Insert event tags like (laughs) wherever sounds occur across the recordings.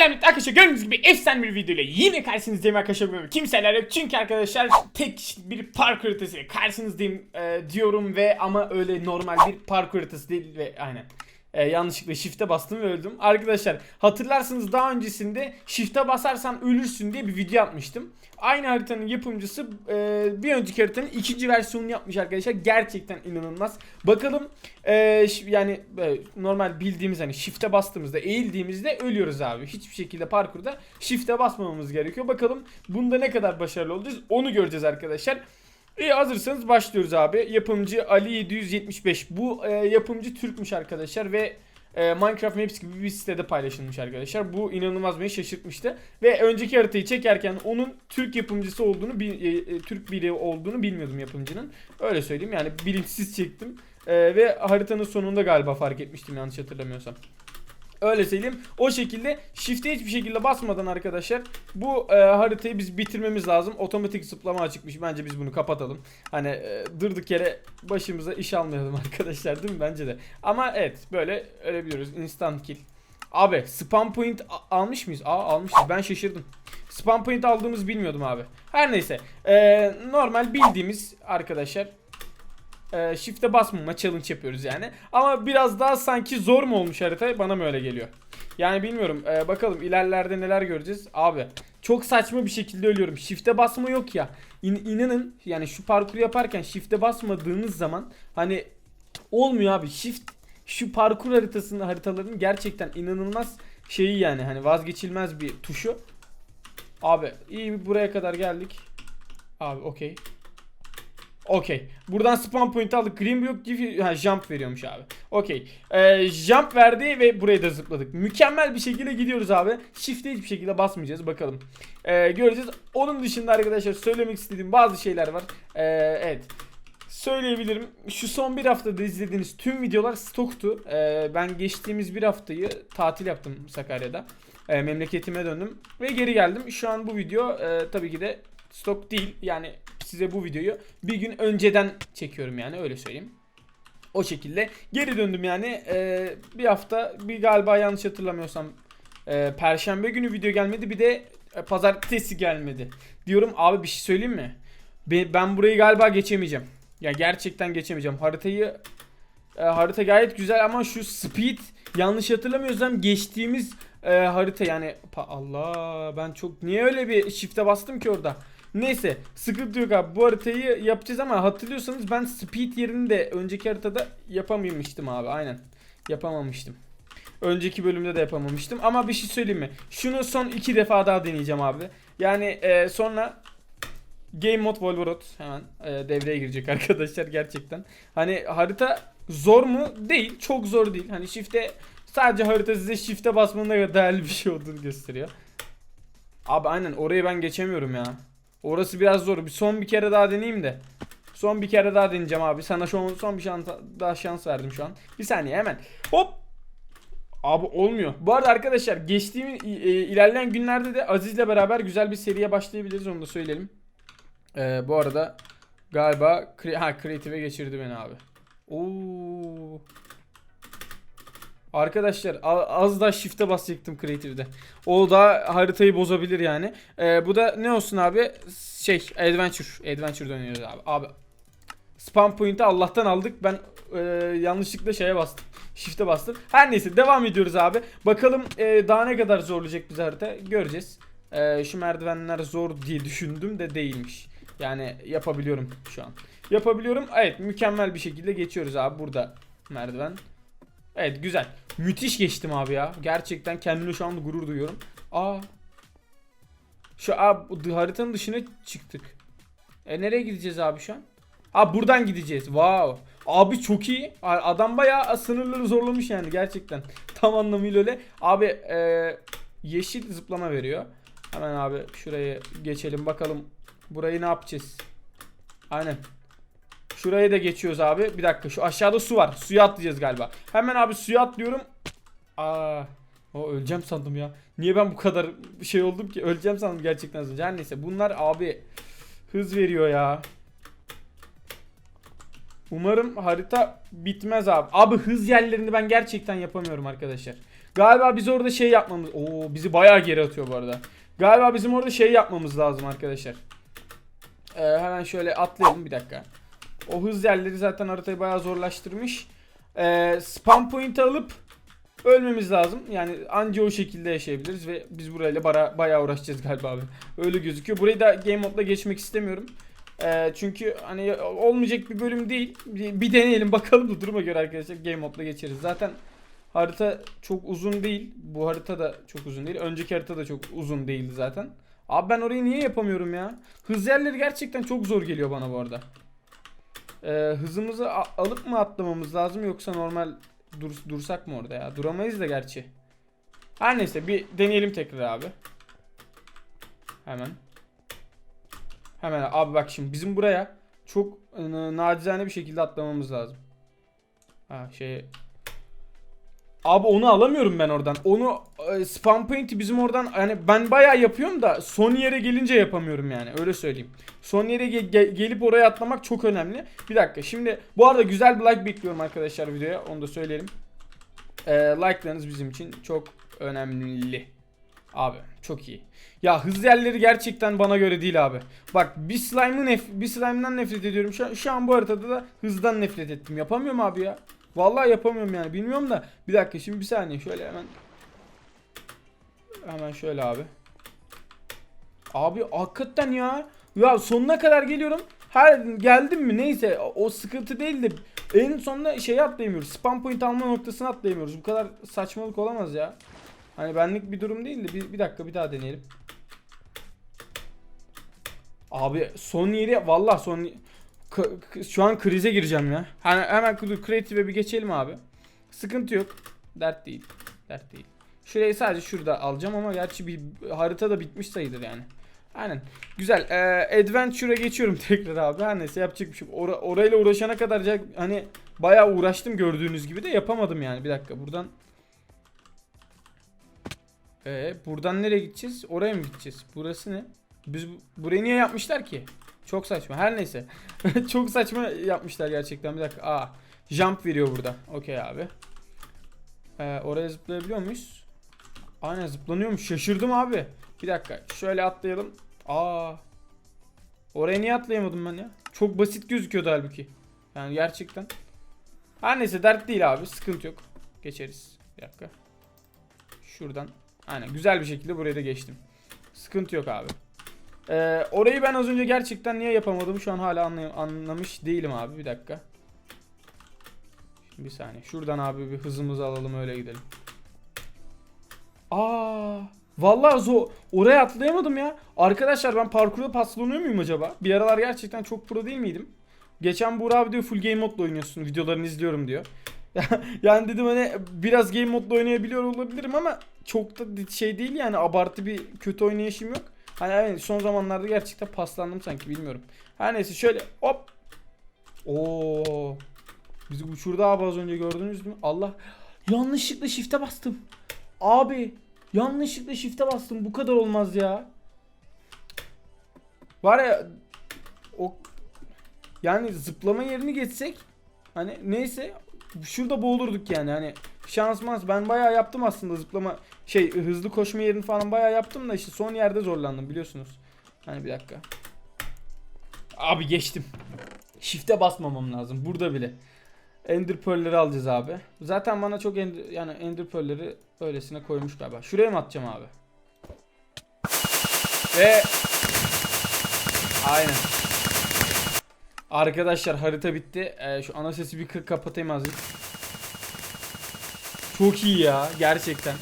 Selam arkadaşlar gördüğünüz gibi efsane bir video ile yine karşınızdayım arkadaşlar kimseler yok çünkü arkadaşlar tek bir parkur haritası karşınızdayım e, diyorum ve ama öyle normal bir parkur haritası değil ve aynen e, yanlışlıkla shift'e bastım ve öldüm. Arkadaşlar hatırlarsınız daha öncesinde shift'e basarsan ölürsün diye bir video atmıştım. Aynı haritanın yapımcısı e, bir önceki haritanın ikinci versiyonunu yapmış arkadaşlar. Gerçekten inanılmaz. Bakalım e, yani e, normal bildiğimiz hani shift'e bastığımızda eğildiğimizde ölüyoruz abi. Hiçbir şekilde parkurda shift'e basmamamız gerekiyor. Bakalım bunda ne kadar başarılı olacağız onu göreceğiz arkadaşlar. İyi hazırsanız başlıyoruz abi. Yapımcı Ali 775. Bu e, yapımcı Türkmüş arkadaşlar ve e, Minecraft Maps gibi bir sitede paylaşılmış arkadaşlar. Bu inanılmaz beni şaşırtmıştı. Ve önceki haritayı çekerken onun Türk yapımcısı olduğunu, bil- e, e, Türk biri olduğunu bilmiyordum yapımcının. Öyle söyleyeyim yani bilinçsiz çektim. E, ve haritanın sonunda galiba fark etmiştim yanlış hatırlamıyorsam. Öyle söyleyeyim. O şekilde shift'e hiçbir şekilde basmadan arkadaşlar bu e, haritayı biz bitirmemiz lazım. Otomatik zıplama açıkmış. Bence biz bunu kapatalım. Hani e, durduk yere başımıza iş almayalım (laughs) arkadaşlar değil mi? Bence de. Ama evet böyle ölebiliyoruz. Instant kill. Abi spam point almış mıyız? Aa almışız. Ben şaşırdım. Spam point aldığımız bilmiyordum abi. Her neyse. E, normal bildiğimiz arkadaşlar e, shift'e basmama challenge yapıyoruz yani. Ama biraz daha sanki zor mu olmuş harita bana mı öyle geliyor. Yani bilmiyorum. E, bakalım ilerlerde neler göreceğiz. Abi çok saçma bir şekilde ölüyorum. Shift'e basma yok ya. İn, inanın yani şu parkuru yaparken shift'e basmadığınız zaman hani olmuyor abi. Shift şu parkur haritasının haritaların gerçekten inanılmaz şeyi yani hani vazgeçilmez bir tuşu. Abi iyi buraya kadar geldik. Abi okey. Okey. Buradan spawn point aldık. Green block gibi ha, jump veriyormuş abi. Okey. Ee, jump verdi ve buraya da zıpladık. Mükemmel bir şekilde gidiyoruz abi. Shift'e hiçbir şekilde basmayacağız. Bakalım. Ee, göreceğiz. Onun dışında arkadaşlar söylemek istediğim bazı şeyler var. Ee, evet. Söyleyebilirim. Şu son bir haftada izlediğiniz tüm videolar stoktu. Ee, ben geçtiğimiz bir haftayı tatil yaptım Sakarya'da. Ee, memleketime döndüm ve geri geldim. Şu an bu video e, tabii ki de stok değil. Yani size bu videoyu bir gün önceden çekiyorum yani öyle söyleyeyim. O şekilde geri döndüm yani Ee, bir hafta bir galiba yanlış hatırlamıyorsam e, Perşembe günü video gelmedi bir de e, Pazartesi gelmedi. Diyorum abi bir şey söyleyeyim mi? Be- ben burayı galiba geçemeyeceğim. Ya gerçekten geçemeyeceğim. Haritayı e, harita gayet güzel ama şu speed yanlış hatırlamıyorsam geçtiğimiz e, harita yani Allah ben çok niye öyle bir shift'e bastım ki orada. Neyse sıkıntı yok abi bu haritayı yapacağız ama hatırlıyorsanız ben speed yerini de önceki haritada yapamamıştım abi aynen yapamamıştım. Önceki bölümde de yapamamıştım ama bir şey söyleyeyim mi? Şunu son iki defa daha deneyeceğim abi. Yani e, sonra Game Mode Volvorot hemen e, devreye girecek (laughs) arkadaşlar gerçekten. Hani harita zor mu? Değil. Çok zor değil. Hani shift'e sadece harita size shift'e basmanın ne değerli bir şey olduğunu gösteriyor. Abi aynen orayı ben geçemiyorum ya. Orası biraz zor. Bir son bir kere daha deneyeyim de. Son bir kere daha deneyeceğim abi. Sana son, son bir şans daha şans verdim şu an. Bir saniye hemen. Hop. Abi olmuyor. Bu arada arkadaşlar geçtiğimiz e, ilerleyen günlerde de Aziz'le beraber güzel bir seriye başlayabiliriz onu da söyleyelim. Ee, bu arada galiba ha Creative'e geçirdi beni abi. Oo. Arkadaşlar az daha shift'e basacaktım Creative'de. O da haritayı bozabilir yani. Ee, bu da ne olsun abi? Şey Adventure. Adventure dönüyoruz abi. Abi Spam point'i Allah'tan aldık. Ben e, yanlışlıkla şeye bastım. Shift'e bastım. Her neyse devam ediyoruz abi. Bakalım e, daha ne kadar zorlayacak bizi harita göreceğiz. E, şu merdivenler zor diye düşündüm de değilmiş. Yani yapabiliyorum şu an. Yapabiliyorum. Evet mükemmel bir şekilde geçiyoruz abi burada merdiven. Evet güzel. Müthiş geçtim abi ya. Gerçekten kendimle şu anda gurur duyuyorum. Aa. Şu abi haritanın dışına çıktık. E nereye gideceğiz abi şu an? Abi buradan gideceğiz. Wow. Abi çok iyi. Adam bayağı sınırları zorlamış yani gerçekten. (laughs) Tam anlamıyla öyle. Abi e, yeşil zıplama veriyor. Hemen abi şuraya geçelim bakalım. Burayı ne yapacağız? Aynen. Şurayı da geçiyoruz abi. Bir dakika şu aşağıda su var. Suya atlayacağız galiba. Hemen abi suya atlıyorum. Aa. O öleceğim sandım ya. Niye ben bu kadar şey oldum ki? Öleceğim sandım gerçekten az önce. Her neyse bunlar abi hız veriyor ya. Umarım harita bitmez abi. Abi hız yerlerini ben gerçekten yapamıyorum arkadaşlar. Galiba biz orada şey yapmamız... Oo bizi bayağı geri atıyor bu arada. Galiba bizim orada şey yapmamız lazım arkadaşlar. Ee, hemen şöyle atlayalım bir dakika. O hız yerleri zaten haritayı bayağı zorlaştırmış. Ee, spam point'i alıp ölmemiz lazım. Yani anca o şekilde yaşayabiliriz ve biz burayla bara, bayağı uğraşacağız galiba abi. Öyle gözüküyor. Burayı da game modla geçmek istemiyorum. Ee, çünkü hani olmayacak bir bölüm değil. Bir, bir deneyelim bakalım da duruma göre arkadaşlar game modla geçeriz. Zaten harita çok uzun değil. Bu harita da çok uzun değil. Önceki harita da çok uzun değildi zaten. Abi ben orayı niye yapamıyorum ya? Hız yerleri gerçekten çok zor geliyor bana bu arada. Ee, hızımızı alıp mı atlamamız lazım yoksa normal dur dursak mı orada ya? Duramayız da gerçi. Her neyse bir deneyelim tekrar abi. Hemen. Hemen abi bak şimdi bizim buraya çok e, nacizane bir şekilde atlamamız lazım. Ha şey Abi onu alamıyorum ben oradan. Onu e, spam point'i bizim oradan yani ben bayağı yapıyorum da son yere gelince yapamıyorum yani öyle söyleyeyim. Son yere ge- ge- gelip oraya atlamak çok önemli. Bir dakika şimdi bu arada güzel bir like bekliyorum arkadaşlar videoya onu da söyleyelim. E, like'larınız bizim için çok önemli. Abi çok iyi. Ya hız yerleri gerçekten bana göre değil abi. Bak bir slime'ı nef bir slime'dan nefret ediyorum. Şu, an- şu an bu haritada da hızdan nefret ettim. Yapamıyorum abi ya. Vallahi yapamıyorum yani. Bilmiyorum da. Bir dakika şimdi bir saniye şöyle hemen. Hemen şöyle abi. Abi hakikaten ya. Ya sonuna kadar geliyorum. Her geldim mi neyse o sıkıntı değil de en sonunda şey atlayamıyoruz. Spam point alma noktasını atlayamıyoruz. Bu kadar saçmalık olamaz ya. Hani benlik bir durum değil de bir, bir dakika bir daha deneyelim. Abi son yeri vallahi son şu an krize gireceğim ya. Hani hemen dur creative'e bir geçelim abi. Sıkıntı yok. Dert değil. Dert değil. Şurayı sadece şurada alacağım ama gerçi bir harita da bitmiş sayılır yani. Aynen. Güzel. Ee, Adventure'a geçiyorum (laughs) tekrar abi. Her neyse yapacak bir şey. Ora- orayla uğraşana kadar hani bayağı uğraştım gördüğünüz gibi de yapamadım yani. Bir dakika buradan ee, buradan nereye gideceğiz? Oraya mı gideceğiz? Burası ne? Biz bu- burayı niye yapmışlar ki? Çok saçma. Her neyse. (laughs) Çok saçma yapmışlar gerçekten. Bir dakika. Aa, jump veriyor burada. Okey abi. Ee, oraya zıplayabiliyor muyuz? Aynen zıplanıyormuş. Şaşırdım abi. Bir dakika. Şöyle atlayalım. Aa. Oraya niye atlayamadım ben ya? Çok basit gözüküyordu halbuki. Yani gerçekten. Her neyse dert değil abi. Sıkıntı yok. Geçeriz. Bir dakika. Şuradan. Aynen güzel bir şekilde buraya da geçtim. Sıkıntı yok abi. Ee, orayı ben az önce gerçekten niye yapamadım şu an hala anlamış değilim abi bir dakika. Şimdi bir saniye. Şuradan abi bir hızımızı alalım öyle gidelim. Aa, vallahi zo oraya atlayamadım ya. Arkadaşlar ben parkurda paslanıyor muyum acaba? Bir aralar gerçekten çok pro değil miydim? Geçen Buğra abi diyor full game modla oynuyorsun. Videolarını izliyorum diyor. (laughs) yani dedim hani biraz game modla oynayabiliyor olabilirim ama çok da şey değil yani abartı bir kötü oynayışım yok. Hani evet, son zamanlarda gerçekten paslandım sanki bilmiyorum. Her neyse şöyle hop. Oo. Bizi uçurdu abi az önce gördünüz mü? Allah. Yanlışlıkla shift'e bastım. Abi yanlışlıkla shift'e bastım. Bu kadar olmaz ya. Var ya o yani zıplama yerini geçsek hani neyse şurada boğulurduk yani hani şansmaz ben bayağı yaptım aslında zıplama şey hızlı koşma yerini falan bayağı yaptım da işte son yerde zorlandım biliyorsunuz. Hani bir dakika. Abi geçtim. Shift'e basmamam lazım burada bile. Ender Pearl'leri alacağız abi. Zaten bana çok ender, yani Ender Pearl'leri öylesine koymuş galiba. Şuraya mı atacağım abi? Ve Aynen. Arkadaşlar harita bitti. Ee, şu ana sesi bir kapatayım azıcık. Çok iyi ya gerçekten.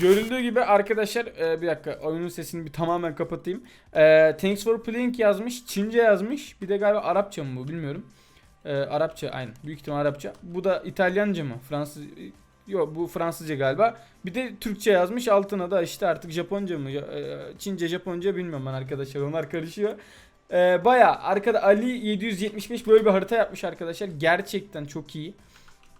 Görüldüğü gibi arkadaşlar e, bir dakika oyunun sesini bir tamamen kapatayım. E, thanks for playing yazmış. Çince yazmış. Bir de galiba Arapça mı bu bilmiyorum. E, Arapça aynı. Büyük ihtimal Arapça. Bu da İtalyanca mı? Fransız Yok bu Fransızca galiba. Bir de Türkçe yazmış. Altına da işte artık Japonca mı? e, Çince, Japonca bilmiyorum ben arkadaşlar. Onlar karışıyor. E, Baya arkada Ali 775 böyle bir harita yapmış arkadaşlar. Gerçekten çok iyi.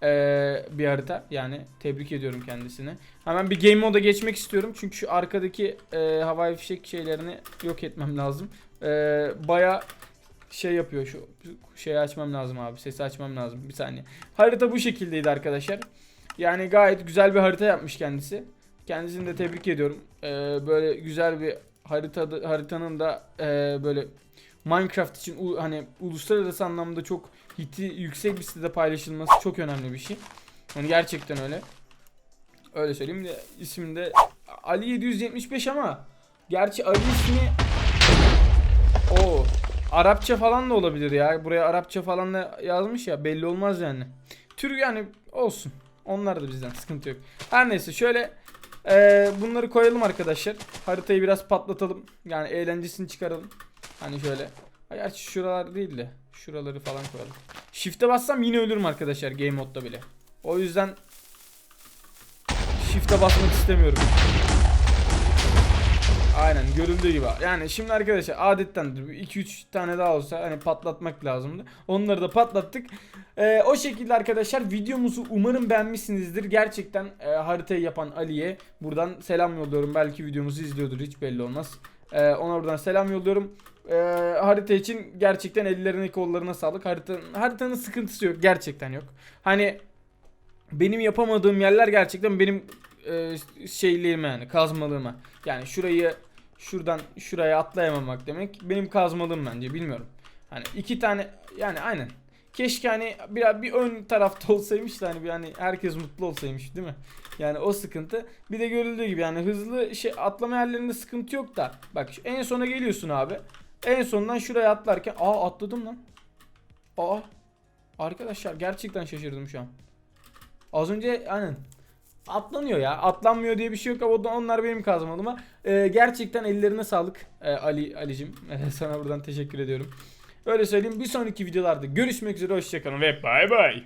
Ee, bir harita. Yani tebrik ediyorum kendisini. Hemen bir game moda geçmek istiyorum. Çünkü şu arkadaki e, havai fişek şeylerini yok etmem lazım. Ee, Baya şey yapıyor şu şeyi açmam lazım abi sesi açmam lazım bir saniye. Harita bu şekildeydi arkadaşlar. Yani gayet güzel bir harita yapmış kendisi. Kendisini de tebrik ediyorum. Ee, böyle güzel bir harita haritanın da e, böyle Minecraft için u- hani uluslararası anlamda çok hiti yüksek bir sitede paylaşılması çok önemli bir şey. Yani gerçekten öyle. Öyle söyleyeyim de ismi de Ali 775 ama gerçi Ali ismi o Arapça falan da olabilir ya. Buraya Arapça falan da yazmış ya belli olmaz yani. Tür yani olsun. Onlar da bizden sıkıntı yok. Her neyse şöyle eee, bunları koyalım arkadaşlar. Haritayı biraz patlatalım. Yani eğlencesini çıkaralım. Hani şöyle. Gerçi şuralar değil de şuraları falan koyalım. Shift'e bassam yine ölürüm arkadaşlar game modda bile. O yüzden Shift'e basmak istemiyorum. Aynen görüldüğü gibi. Yani şimdi arkadaşlar adettendir. 2-3 tane daha olsa hani patlatmak lazımdı. Onları da patlattık. Ee, o şekilde arkadaşlar videomuzu umarım beğenmişsinizdir. Gerçekten e, haritayı yapan Ali'ye buradan selam yolluyorum. Belki videomuzu izliyordur hiç belli olmaz. Ee, ona buradan selam yolluyorum. Ee, harita için gerçekten ellerine kollarına sağlık. Haritanın, haritanın sıkıntısı yok. Gerçekten yok. Hani benim yapamadığım yerler gerçekten benim e, şeyliğime yani kazmalığıma. Yani şurayı şuradan şuraya atlayamamak demek benim kazmalığım bence bilmiyorum. Hani iki tane yani aynen. Keşke hani bir, bir ön tarafta (laughs) olsaymış da hani bir hani herkes mutlu olsaymış değil mi? Yani o sıkıntı. Bir de görüldüğü gibi yani hızlı şey atlama yerlerinde sıkıntı yok da. Bak en sona geliyorsun abi. En sondan şuraya atlarken aa atladım lan. Aa. Arkadaşlar gerçekten şaşırdım şu an. Az önce aynen atlanıyor ya. Atlanmıyor diye bir şey yok ama onlar benim kazmalıma. Ee, gerçekten ellerine sağlık ee, Ali Alicim. Ee, (laughs) sana buradan teşekkür ediyorum. Öyle söyleyeyim. Bir sonraki videolarda görüşmek üzere. Hoşçakalın ve bay bay.